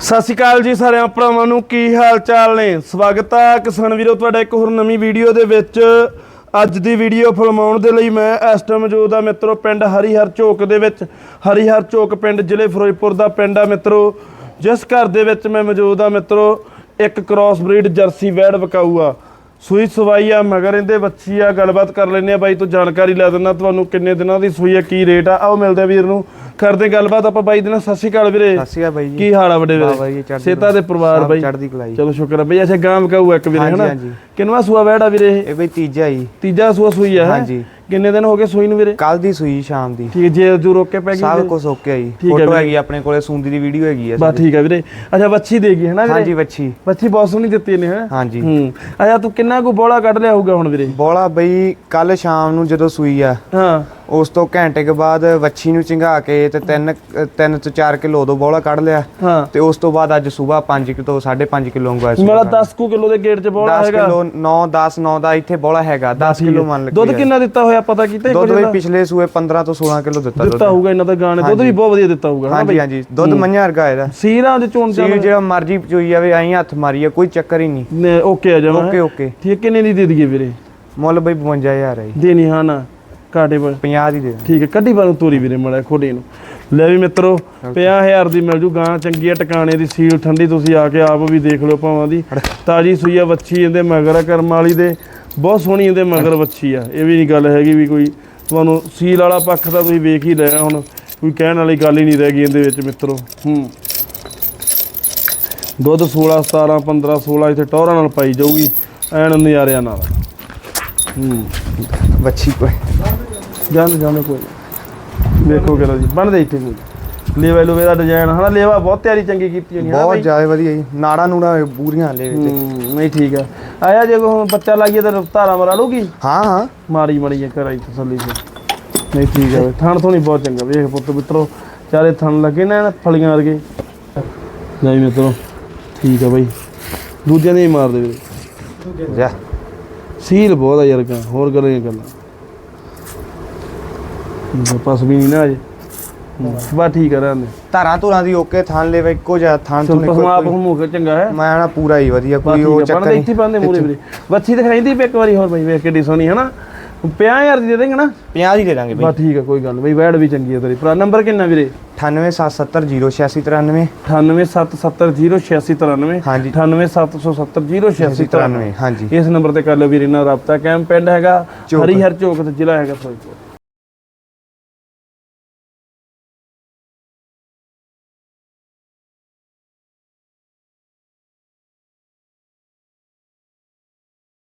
ਸਤਿ ਸ਼੍ਰੀ ਅਕਾਲ ਜੀ ਸਾਰਿਆਂ ਭਰਾਵਾਂ ਨੂੰ, ਕੀ ਹਾਲ ਚਾਲ ਨੇ? ਸਵਾਗਤ ਆ ਕਿਸਾਨ ਵੀਰੋ, ਤੁਹਾਡਾ ਇੱਕ ਹੋਰ ਨਵੀਂ ਵੀਡੀਓ ਦੇ ਵਿੱਚ। ਅੱਜ ਦੀ ਵੀਡੀਓ ਫਿਲਮਾਉਣ ਦੇ ਲਈ ਮੈਂ ਇਸ ਟਾਈਮ ਮੌਜੂਦ ਆ ਮਿੱਤਰੋ, ਪਿੰਡ ਹਰੀਹਰ ਚੌਕ ਦੇ ਵਿੱਚ। ਹਰੀਹਰ ਚੌਕ ਪਿੰਡ ਜ਼ਿਲ੍ਹੇ ਫਿਰੋਜ਼ਪੁਰ ਦਾ ਪਿੰਡ ਆ ਮਿੱਤਰੋ। ਜਿਸ ਘਰ ਦੇ ਵਿੱਚ ਮੈਂ ਮੌਜੂਦ ਆ ਮਿੱਤਰੋ, ਇੱਕ ਕ੍ਰਾਸ ਬਰੀਡ ਜਰਸੀ ਵੈੜ ਵਿਕਾਊ ਆ। ਸੂਈ ਸਵਾਈ ਆ ਮਗਰ ਇਹਦੇ ਬੱਚੀ ਆ ਗੱਲਬਾਤ ਕਰ ਲੈਂਦੇ ਆ। ਬਾਈ ਤੋਂ ਜਾਣਕਾਰੀ ਲੈ ਦਿੰਦਾ ਤੁਹਾਨੂੰ ਕਿੰਨੇ ਦਿਨਾਂ ਦੀ ਸੂਈ ਆ ਕੀ ਰੇਟ ਆ? ਆਓ ਮਿਲਦੇ ਆ ਵੀਰ ਨੂੰ। ਕਰਦੇ ਗੱਲਬਾਤ ਆਪਾਂ ਬਾਈ ਦੇ ਨਾਲ। ਸਤਿ ਸ਼੍ਰੀ ਅਕਾਲ ਵੀਰੇ। ਸਤਿ ਸ਼੍ਰੀ ਅਕਾਲ ਬਾਈ ਜੀ। ਕੀ ਹਾਲ ਆ ਵੱਡੇ ਵੀਰੇ? ਸੇਤਾ ਦੇ ਪਰਿਵਾਰ ਬਾਈ। ਚੜ੍ਹਦੀ ਕਲਾ ਜੀ। ਚਲੋ ਸ਼ੁਕਰ ਹੈ ਬਈ ਅੱਛਾ ਗਾਂ ਵਿਕਾਊ ਇੱਕ ਵੀਰੇ ਹਨਾ। ਕਿੰਨਵਾ ਸੂਆ ਵੈੜਾ ਵੀਰੇ ਇਹ? ਬਈ ਤੀਜਾ ਹੀ ਤੀਜਾ ਸੂਆ ਸੂਈ ਆ? ਹਾਂਜੀ। ਕਿੰਨੇ ਦਿਨ ਹੋ ਗਏ ਸੂਈ ਨੂੰ ਵੀਰੇ? ਕੱਲ ਦੀ ਸੂਈ ਸ਼ਾਮ ਦੀ। ਠੀਕ ਹੈ ਜੇ ਜੂ ਰੋਕ ਕੇ ਪੈ ਗਈ ਸਭ? ਕੁਝ ਓਕੇ ਆ ਜੀ। ਫੋਟੋ। ਹੈਗੀ ਆਪਣੇ ਕੋਲੇ ਸੂੰਦੀ ਦੀ ਵੀਡੀਓ ਹੈਗੀ ਆ ਬਸ ਠੀਕ ਹੈ ਵੀਰੇ। ਅੱਛਾ ਬੱਚੀ ਦੇਗੀ ਹੈ ਨਾ ਵੀਰੇ? ਹਾਂਜੀ ਬੱਚੀ ਬੱਚੀ ਬਹੁਤ ਸੋਹਣੀ ਦਿੱਤੀ ਨੇ ਹੈ ਹਾਂਜੀ। ਹੂੰ। ਅੱਛਾ ਤੂੰ ਕਿੰਨਾ ਕੁ ਬੋਲਾ ਕੱਢ ਲਿਆ ਹੋਊਗਾ ਹੁਣ ਵੀਰੇ? ਬੋਲਾ ਬਈ ਕੱਲ ਸ਼ਾਮ ਨੂੰ ਜਦੋਂ ਸੂਈ ਆ। ਹਾਂ। ਉਸ ਤੋਂ ਘੰਟੇ ਕੇ ਬਾਅਦ ਵੱਛੀ ਨੂੰ ਚਿੰਗਾ ਕੇ ਤੇ 3 3 ਤੋਂ 4 ਕਿਲੋ ਦੋ ਬੋਲਾ ਕੱਢ ਲਿਆ। ਹਾਂ। ਤੇ ਉਸ ਤੋਂ ਬਾਅਦ ਅੱਜ ਸਵੇਰ 5 ਕਿਲੋ 5.5 ਕਿਲੋ ਅੰਗਵਾ ਮੇਰਾ 10 ਕੁ ਕਿਲੋ ਦੇ ਗੇਟ 'ਚ ਬੋਲਾ 10 ਹੈਗਾ। ਕਿਲੋ 9 10 9 ਦਾ ਇੱਥੇ ਬੋਲਾ ਹੈਗਾ। 10 ਕਿਲੋ ਮੰਨ ਲੱਗੀ ਦੁੱਧ ਕਿੰਨਾ ਦਿੱਤਾ ਹੋਇਆ ਪਤਾ ਕੀਤਾ ਦੁੱਧ ਬਈ ਪਿਛਲੇ ਸੂਏ 15 ਤੋਂ 16 ਕਿਲੋ ਦਿੱਤਾ ਦੁੱਧ। ਦਿੱਤਾ ਹੋਊਗਾ ਇਹਨਾਂ ਦਾ ਗਾਣੇ। ਦੁੱਧ ਵੀ ਬਹੁਤ ਵਧੀਆ ਦਿੱਤਾ ਹੋਊਗਾ ਹਾਂਜੀ ਹਾਂਜੀ। ਦੁੱਧ ਮੰਝਾਂ ਵਰਗਾ ਇਹਦਾ। ਸੀਰਾਂ ਦੇ ਚੋਣ ਸੀਲ ਜਿਹੜਾ ਮਰਜ਼ੀ ਚੋਈ ਜਾਵੇ ਆਈ ਹੱਥ ਮਾਰੀ ਆ ਕੋਈ ਚੱਕਰ ਹੀ ਨਹੀਂ। ਓਕੇ ਆ ਜਾਵਾਂ ਓਕੇ ਓਕੇ। ਠੀਕ ਕਿੰਨੇ ਦੀ ਦੇ ਦਈਏ ਵੀਰੇ? ਮੁੱਲ ਬਈ 52000 ਹੈ ਜੀ। ਦੇਣੀ ਹਾਂ ਨਾ। ਕਾਟੇ ਪਰ 50 ਦੀ ਦੇ ਦਾਂ ਠੀਕ ਹੈ ਕੱਢੀ ਬਾਨੂੰ ਤੋਰੀ ਵੀਰੇ ਮੜਾ ਖੋਡੇ ਨੂੰ। ਲੈ ਵੀ ਮਿੱਤਰੋ 50000 ਦੀ ਮਿਲ ਜੂ ਗਾਂ ਚੰਗੀ ਆ ਟਿਕਾਣੇ ਦੀ ਸੀਲ ਠੰਡੀ ਤੁਸੀਂ ਆ ਕੇ ਆਪ ਵੀ ਦੇਖ ਲਓ ਭਾਵਾਂ ਦੀ। ਤਾਜੀ ਸੂਈ ਆ ਵੱਛੀ ਇਹਦੇ ਮਗਰ ਆ ਕਰਮ ਵਾਲੀ ਦੇ। ਬਹੁਤ ਸੋਹਣੀ ਇਹਦੇ ਮਗਰ ਵੱਛੀ ਆ। ਇਹ ਵੀ ਨਹੀਂ ਗੱਲ ਹੈਗੀ ਵੀ ਕੋਈ ਤੁਹਾਨੂੰ ਸੀਲ ਵਾਲਾ ਪੱਖ ਤਾਂ ਤੁਸੀਂ ਵੇਖ ਹੀ ਲਿਆ ਹੁਣ। ਕੋਈ ਕਹਿਣ ਵਾਲੀ ਗੱਲ ਹੀ ਨਹੀਂ ਰਹਿ ਗਈ ਇਹਦੇ ਵਿੱਚ ਮਿੱਤਰੋ। ਹੂੰ। ਦੁੱਧ 16 17 15 16 ਇੱਥੇ ਟੌਰਾਂ ਨਾਲ ਪਾਈ ਜਾਊਗੀ। ਐਨ ਨਜ਼ਾਰਿਆਂ ਨਾਲ। ਬੱਚੀ ਕੋਈ। ਜਾਂਦੇ ਜਾਂਦੇ ਕੋਈ। ਨੀ। ਵੇਖੋ ਕਿਹੜਾ ਜੀ। ਬਣਦੇ ਇੱਥੇ ਲੇਵਾ ਲੂਵੇ ਦਾ ਡਿਜ਼ਾਈਨ ਹਨਾ ਲੇਵਾ ਬਹੁਤ ਤਿਆਰੀ ਚੰਗੀ ਕੀਤੀ ਹੋਣੀ ਬਹੁਤ ਜ਼ਿਆਦਾ ਵਧੀਆ ਜੀ। ਨਾੜਾ ਨੂੜਾ ਬੂਰੀਆਂ ਲੈ ਵਿੱਚ ਹੂੰ ਨਹੀਂ ਠੀਕ ਆ। ਆਇਆ ਜੇ ਹੁਣ ਬੱਚਾ ਲਾਈਏ ਤਾਂ ਧਾਰਾ ਮਰਾ ਲੂਗੀ ਹਾਂ ਹਾਂ। ਮਾੜੀ ਮਾੜੀ ਕਰਾਈ ਤਸੱਲੀ ਸੇ ਨਹੀਂ ਠੀਕ ਆ। ਥਣ ਤੋਂ ਨਹੀਂ ਬਹੁਤ ਚੰਗਾ। ਵੇਖ ਪੁੱਤ ਮਿੱਤਰੋ ਚਾਰੇ ਥਣ ਲੱਗੇ ਨਾ ਫਲੀਆਂ ਵਰਗੇ। ਨਹੀਂ ਮਿੱਤਰੋ ਠੀਕ ਆ ਬਾਈ। ਦੂਜਿਆਂ ਦੇ ਹੀ ਮਾਰ ਦੇ ਵੀਰੇ। ਜਾ। ਸੀਲ ਬਹੁਤ ਆ ਯਾਰ ਗਾ ਹੋਰ ਗੱਲਾਂ ਹੀ ਗੱਲਾਂ ਪਸ ਵੀ ਨਹੀਂ ਨਾ ਅਜੇ ਬਾ ਠੀਕ ਆ ਰਹਿੰਦੇ ਧਾਰਾਂ ਧੁਰਾਂ ਦੀ ਓਕੇ ਥਾਂ ਲੈ ਵੇ ਇੱਕੋ ਜਿਹਾ ਥਾਂ ਤੋਂ ਸੁਣ ਪਸਮਾ ਆਪ ਹਮੂ ਕੇ ਚੰਗਾ ਹੈ। ਮੈਂ ਨਾ ਪੂਰਾ ਹੀ ਵਧੀਆ ਕੋਈ ਉਹ ਚੱਕਰ ਬੰਦੇ ਇੱਥੇ ਨਹੀਂ। ਬੰਦੇ ਮੂਰੇ ਵੀਰੇ ਬੱਚੀ ਤੇ ਖੈਂਦੀ ਪਈ ਇੱਕ ਵਾਰੀ ਹੋਰ ਬਈ ਵੇਖ ਕਿੱਡੀ ਸੋਹਣੀ ਹਨਾ? 50000 ਦੀ ਦੇ ਦੇਂਗੇ ਨਾ? 50 ਦੀ ਦੇ ਦਾਂਗੇ ਬਈ। ਬਾ ਠੀਕ ਆ ਕੋਈ ਗੱਲ ਬਈ ਵੈੜ ਵੀ ਚੰਗੀ ਆ ਤੇਰੀ। ਪੁਰਾ ਨੰਬਰ ਕਿੰਨਾ ਵੀਰੇ? 9877068693 9877068693 ਹਾਂਜੀ 987707068693 ਹਾਂਜੀ ਇਸ ਨੰਬਰ ਤੇ ਕਰ ਲਓ ਵੀਰੇ ਨਾਲ ਰਾਬਤਾ ਕੈਂਪ ਪਿੰਡ ਹੈਗਾ ਚੌਕ। ਹਰੀਹਰ ਚੌਕ ਤੇ ਜ਼ਿਲ੍ਹਾ ਹੈਗਾ ਫਿਰੋਜ਼ਪੁਰ